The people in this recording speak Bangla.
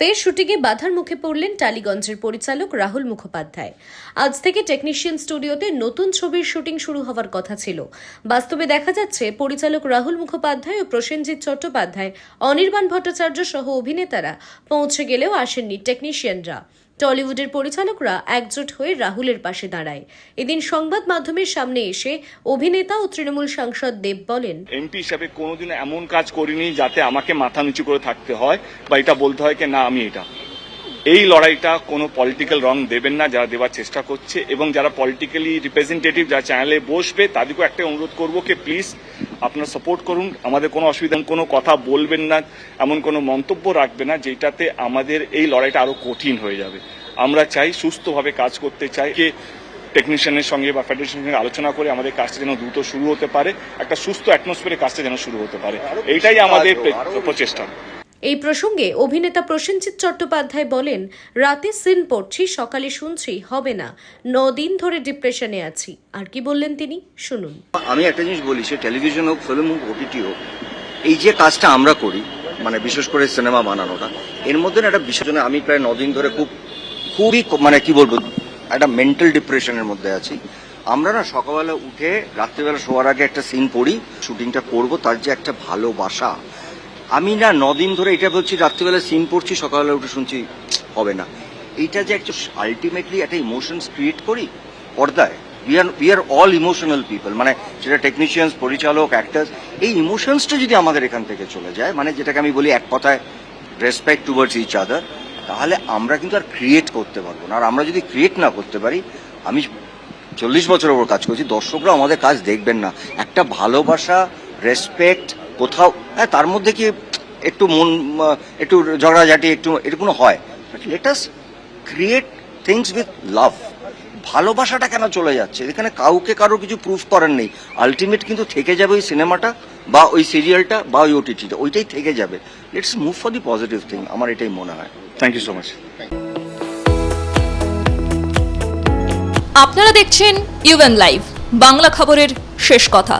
ফের শুটিংয়ে বাধার মুখে পড়লেন টালিগঞ্জের পরিচালক রাহুল মুখোপাধ্যায়। আজ থেকে টেকনিশিয়ান স্টুডিওতে নতুন ছবির শুটিং শুরু হওয়ার কথা ছিল। বাস্তবে দেখা যাচ্ছে, পরিচালক রাহুল মুখোপাধ্যায় ও প্রসেনজিৎ চট্টোপাধ্যায়, অনির্বাণ ভট্টাচার্য সহ অভিনেতারা পৌঁছে গেলেও আসেননি টেকনিশিয়ানরা। টলিউডের পরিচালকরা একজোট হয়ে রাহুলের পাশে দাঁড়ায়। এদিন সংবাদ মাধ্যমের সামনে এসে অভিনেতা ও তৃণমূল সাংসদ দেব বলেন, এমপি হিসাবে কোনোদিন এমন কাজ করিনি যাতে আমাকে মাথা নিচু করে থাকতে হয় বা এটা বলতে হয় কি, না, আমি এটা। এই লড়াইটা কোনো পলিটিক্যাল রং দেবেন না যারা দেওয়ার চেষ্টা করছে এবং যারা পলিটিক্যালি রিপ্রেজেন্টেটিভ যারা চ্যানেলে বসবে তাদেরকেও একটা অনুরোধ করব কি প্লিজ আপনারা সাপোর্ট করুন। আমাদের কোনো অসুবিধা কোনো কথা বলবেন না এমন কোনো মন্তব্য রাখবে না যেটাতে আমাদের এই লড়াইটা আরও কঠিন হয়ে যাবে। আমরা চাই সুস্থভাবে কাজ করতে চাই যে টেকনিশিয়ানের সঙ্গে বা ফেডারেশনের সঙ্গে আলোচনা করে আমাদের কাজটা যেন দ্রুত শুরু হতে পারে একটা সুস্থ অ্যাটমসফিয়ারে কাজটা যেন শুরু হতে পারে। এইটাই আমাদের প্রচেষ্টা। এই প্রসঙ্গে অভিনেতা প্রসেনজিৎ চট্টোপাধ্যায় বলেন, রাতে সিন পড়ছি, সকালে শুনছি, হবে না। ন দিন ধরে ডিপ্রেশনে আছি। আর কি বললেন তিনি? শুনুন। আমি একটা জিনিস বলি, সে টেলিভিশন হোক, ফিল্ম হোক, ওটিটি হোক, এই যে কাজটা আমরা করি মানে বিশেষ করে সিনেমা বানানোটা, এর মধ্যে একটা বিশেষ আমি প্রায় নদিন ধরে খুব, খুবই মানে কি বলব, একটা মেন্টাল ডিপ্রেশনের মধ্যে আছি। আমরা না সকালবেলা উঠে রাত্রিবেলা শোয়ার আগে একটা সিন পড়ি শুটিংটা করব, তার যে একটা ভালোবাসা আমি না নদিন ধরে এটা বলছি, রাত্রিবেলা সিন পড়ছি, সকালবেলা উঠে শুনছি হবে না। এইটা যে একটা আলটিমেটলি একটা ইমোশনস ক্রিয়েট করি, পর্দায়। We are we are all emotional people মানে সেটা টেকনিশিয়ানস পরিচালক অ্যাক্টার্স এই ইমোশনসটা যদি আমাদের এখান থেকে চলে যায় মানে যেটাকে আমি বলি এক কথায় রেসপেক্ট টুয়ার্ডস ইচ আদার তাহলে আমরা কিন্তু আর ক্রিয়েট করতে পারব না। আর আমরা যদি ক্রিয়েট না করতে পারি, আমি চল্লিশ বছর ওপর কাজ করছি, দর্শকরা আমাদের কাজ দেখবেন না। একটা ভালোবাসা রেসপেক্ট কোথাও হ্যাঁ তার মধ্যে কি একটু মন একটু ঝগড়াঝাটি একটু এরকম হয়। Let us create things with love ভালোবাসাটা কেন চলে যাচ্ছে? এখানে কাউকে কারও কিছু প্রুফ করার নেই। আলটিমেট কিন্তু থেকে যাবে ওই সিনেমাটা বা ওই সিরিয়ালটা বা ওই ওটিটিটা ওইটাই থেকে যাবে। Let's move for the positive thing আমার এটাই মনে হয়। থ্যাংক ইউ সো মাচ আপনারা দেখছেন ইউএন লাইভ বাংলা খবরের শেষ কথা।